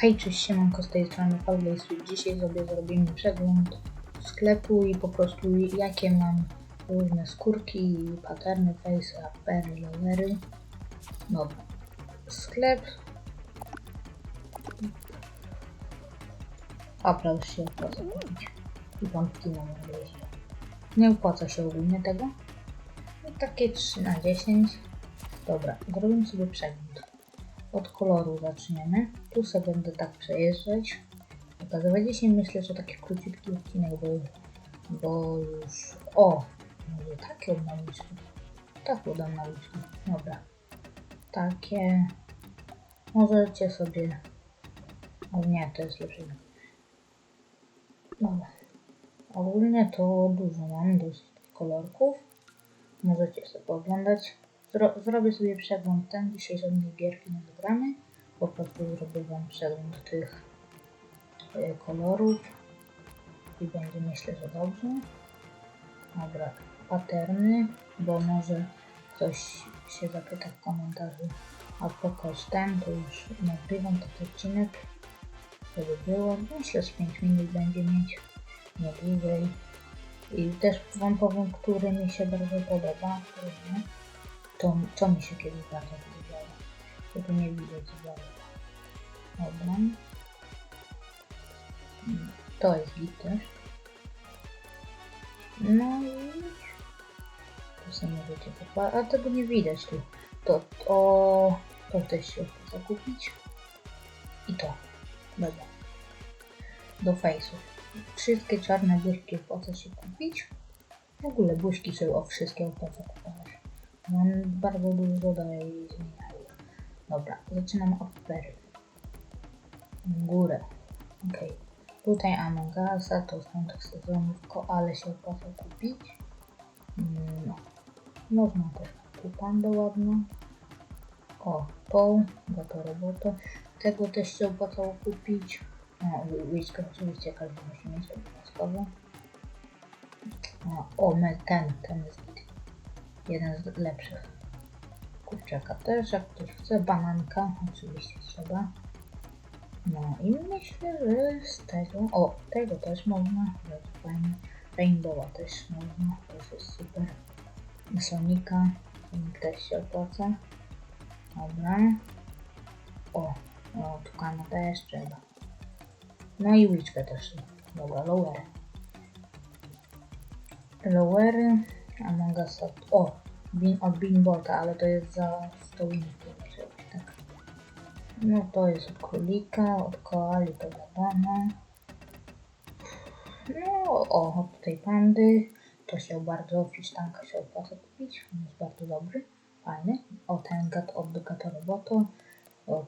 Hej, cześć, siemanko, z tej strony Sweet. Dzisiaj sobie zrobimy przegląd sklepu i po prostu jakie mam różne skórki, paterny, face, apery, lowery. Dobra. Sklep. Apple się opłaca. I pompki na jeździ. Nie opłaca się ogólnie tego. No, takie 3 na 10. Dobra, zrobimy sobie przegląd. Od koloru zaczniemy. Tu sobie będę tak przejeżdżać. Pokazywać dzisiaj myślę, że taki króciutki odcinek, bo, bo już... O! Może takie od. Tak udam maliczki. Dobra. Takie... Możecie sobie... O nie, to jest lepsze. Dobra. Ogólnie to dużo mam, dość kolorków. Możecie sobie oglądać. Zro zrobię sobie przegląd ten. Dzisiaj żadnej gierki nie zagramy. Po prostu zrobię wam przegląd tych y, kolorów. I będzie myślę, że dobrze. Dobra, paterny, bo może ktoś się zapyta w komentarzu, a pokaż ten, to już nagrywam taki odcinek, żeby było. Myślę, że 5 minut będzie mieć, nie dłużej. I też wam powiem, który mi się bardzo podoba, który nie. To, to mi się kiedyś bardzo podobało. To tu nie widać bardzo. Dobra. To jest git też. No i tu sobie możecie a tego nie widać tu. To, to, to też się opłaca kupić. I to. Dobra. Do face'ów. Wszystkie czarne buźki opłaca się kupić. W ogóle buźki sobie o wszystkie kupować. Mam bardzo dużo daje i zmieniają. Dobra, zaczynam od pery. Górę. Ok. Tutaj Among Usa, to są tych sezonów, ale się opłaca kupić. Mm, No. Można też tu pandę ładną. O, tą, gotowa robota. Tego też się opłacało kupić. No, łyżkę oczywiście każdy musi mieć obowiązkowo. O, o, ten, ten jest. Jeden z lepszych. Kurczaka też, jak ktoś chce, bananka, oczywiście trzeba. No i myślę, że z tego, o, tego też można, bardzo fajnie. Rainbowa też można, to jest super. Sonika, Sonic też się opłaca. Dobra. O, o, tukana też trzeba. No i łyczkę też. Dobra, lowery. Lowery, Among Us, o, bin, od Beanbota, ale to jest za 100 winów, tak. No to jest od królika, od koali wiadomo. No, o, od tej pandy, to się bardzo, fisztanka się opłaca kupić, on jest bardzo dobry, fajny. O, ten gat od gata roboto, od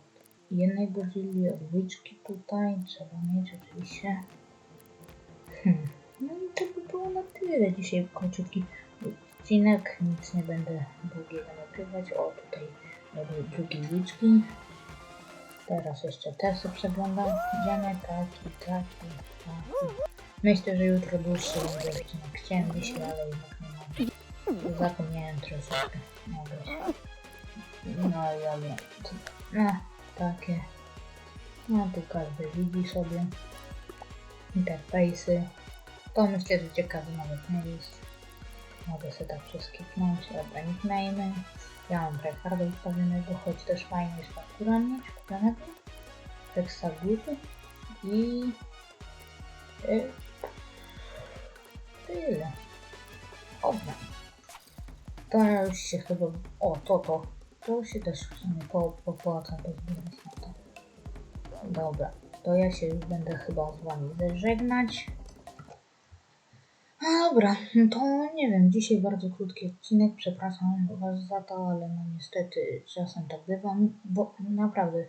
jednej Godzilli, od łyczki tutaj, trzeba mieć oczywiście. Hmm. No i to by było na tyle dzisiaj króciutki odcinek, nic nie będę długiego nagrywać. O, tutaj robię drugie liczki. Teraz jeszcze te sobie przeglądam. Idziemy taki, taki, taki. Myślę, że jutro dłuższy będzie odcinek. Chciałem dzisiaj, ale jednak nie mam. Zapomniałem troszeczkę. Się. No ja wiem. No, takie. No tu każdy widzi sobie. Interfejsy. To myślę, że ciekawy nawet nie jest. Mogę sobie tak przeskipnąć. Dobra, nickname. Ja mam tryharda ustawionego, choć też fajnie jest faktura mieć kupionego. Hexaguty. I... Y, tyle. Dobra. To ja już się chyba... O, to to. To się też w sumie po, popłaca pozbierać na to. Dobra. To ja się już będę chyba z wami żegnać. A dobra, no to nie wiem, dzisiaj bardzo krótki odcinek, przepraszam was za to, ale no niestety czasem tak bywa, bo naprawdę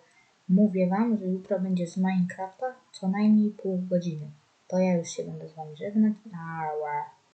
mówię wam, że jutro będzie z Minecrafta co najmniej pół godziny. To ja już się będę z wami żegnać. Nara.